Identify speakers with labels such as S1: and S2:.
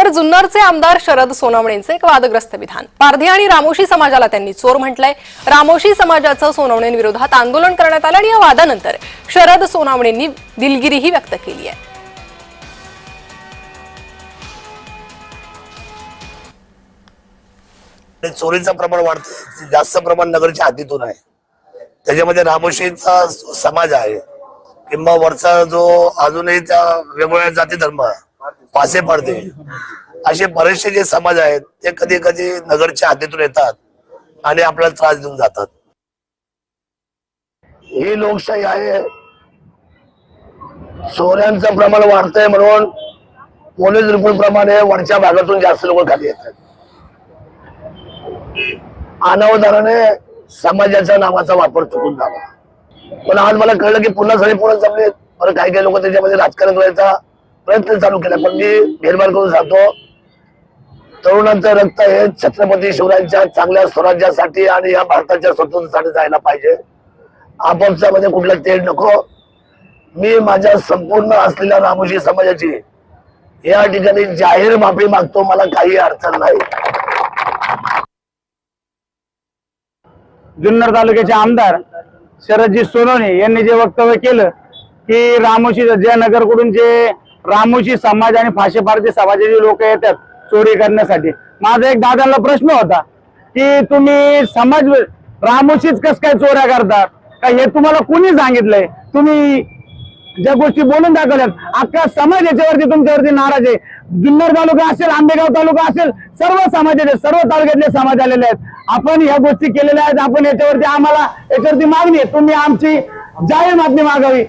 S1: तर जुन्नरचे आमदार शरद सोनवणेंचे एक वादग्रस्त विधान. पारधी आणि रामोशी समाजाला त्यांनी चोर म्हटलंय. रामोशी समाजाचं सोनवणेंविरोधात आंदोलन करण्यात आलं आणि या वादानंतर शरद सोनावणेंनी दिलगिरीही व्यक्त केली आहे.
S2: चोरीचं प्रमाण वाढतं. जास्त प्रमाण नगरच्या हद्दीतून आहे. त्याच्यामध्ये रामोशीचा समाज आहे. किंवा वरचा जो अजूनही त्या वेगवेगळ्या जाती धर्म पासे पडते असे बरेचसे जे समाज आहेत ते कधी कधी नगरच्या हातीतून येतात आणि आपल्याला त्रास देऊन जातात. ही लोकशाही आहे. चोऱ्यांचं प्रमाण वाढतंय म्हणून पोलीस रिपोर्ट प्रमाणे वरच्या भागातून जास्त लोक खाली येतात. अनावधानाने समाजाच्या नावाचा वापर चुकून झाला. पण आज मला कळलं की पुन्हा सगळे पुन्हा जमले बरं काही काही लोक त्याच्यामध्ये राजकारण करायचा प्रयत्न चालू केला पण मी निर्माण करून सांगतो तरुणांचं रक्त हे छत्रपती शिवरायांच्या चांगल्या स्वराज्यासाठी आणि या भारताच्या स्वतंत्रतेसाठी जायला पाहिजे. आपापसामध्ये कुठला तेढ नको. मी माझ्या संपूर्ण असलेल्या रामोशी समाजाची या ठिकाणी जाहीर माफी मागतो मला काही अडचण नाही.
S3: जुन्नर तालुक्याचे आमदार शरदजी सोनवणे यांनी जे वक्तव्य केलं की रामोशी जयनगरकडून जे रामोशी समाज आणि फाशे पारधी समाजाचे लोक येतात चोरी करण्यासाठी. माझा एक दादाला प्रश्न होता की तुम्ही समाज रामोशीच कस काय चोऱ्या करतात का हे तुम्हाला कोणी सांगितलंय? तुम्ही ज्या गोष्टी बोलून दाखवल्यात अख्खा समाज याच्यावरती तुमच्यावरती नाराज आहे. जुन्नर तालुका असेल आंबेगाव तालुका असेल सर्व समाजाचे सर्व तालुक्यातले समाज आलेले आहेत. आपण ह्या गोष्टी केलेल्या आहेत आपण याच्यावरती आम्हाला याच्यावरती मागणी आहे. तुम्ही आमची जाहीर मागणी मागावी.